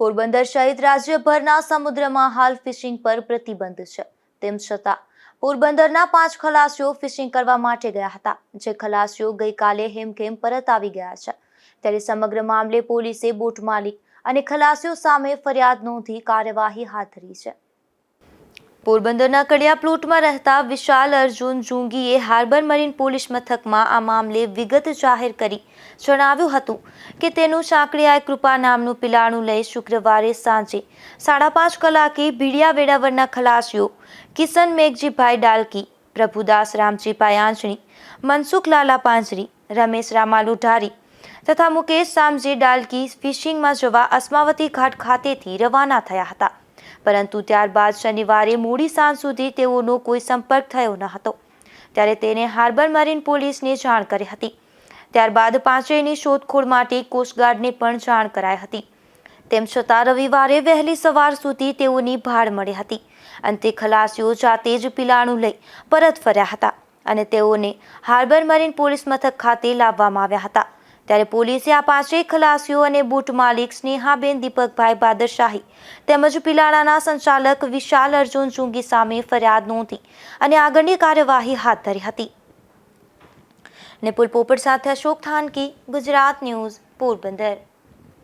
પોરબંદર સહિત રાજ્યભરના સમુદ્રમાં હાલ ફિશિંગ પર પ્રતિબંધ છે. તેમ છતાં, પોરબંદરના પાંચ ખલાસીઓ ફિશિંગ કરવા માટે ગયા હતા, જે ખલાસીઓ ગઈકાલે હેમખેમ પરત આવી ગયા છે. ત્યારે સમગ્ર મામલે પોલીસે બોટ માલિક અને ખલાસીઓ સામે ફરિયાદ નોંધી કાર્યવાહી હાથ ધરી છે. પોરબંદરના કડિયા પ્લોટમાં રહેતા વિશાલ અર્જુન જુંગીએ હાર્બર મરીન પોલીસ મથકમાં આ મામલે વિગત જાહેર કરી. જણાવ્યું હતું કે તેનું સાંકળિયાએ કૃપા નામનું પિલાણું લઈ શુક્રવારે સાંજે સાડા પાંચ કલાકે ભીડિયા વેડાવરના ખલાસીઓ કિશન મેઘજીભાઈ ડાલકી, પ્રભુદાસ રામજી પાયાંજણી મનસુખ લાલા પાંજરી, રમેશ રામાલુ ઢારી તથા મુકેશ સામજી ડાલકી ફિશિંગમાં જવા અસ્માવતી ઘાટ ખાતેથી રવાના થયા હતા. પરંતુ ત્યારબાદ શનિવારે મોડી સાંજ સુધી તેઓનો કોઈ સંપર્ક થયો ન હતો. ત્યારે તેને હાર્બર મરીન પોલીસને જાણ કરી હતી. ત્યારબાદ પાંચેયની શોધખોળ માટે કોસ્ટગાર્ડને પણ જાણ કરાઈ હતી. તેમ છતાં રવિવારે વહેલી સવાર સુધી તેઓની ભાળ મળી હતી. અંતે ખલાસીઓ જાતે જ પીલાણું લઈ પરત ફર્યા હતા અને તેઓને હાર્બર મરીન પોલીસ મથક ખાતે લાવવામાં આવ્યા હતા. ત્યારે પોલીસે આ પાંચેય ખલાસીઓ અને બૂટ માલિક સ્નેહાબેન દીપકભાઈ બાદરશાહી તેમજ પિલાણાના સંચાલક વિશાલ અર્જુન ચુંગી સામે ફરિયાદ નોંધી અને આગળની કાર્યવાહી હાથ ધરી હતી. નિપુલ પોપટ સાથે અશોક થાનકી, ગુજરાત ન્યૂઝ પોરબંદર.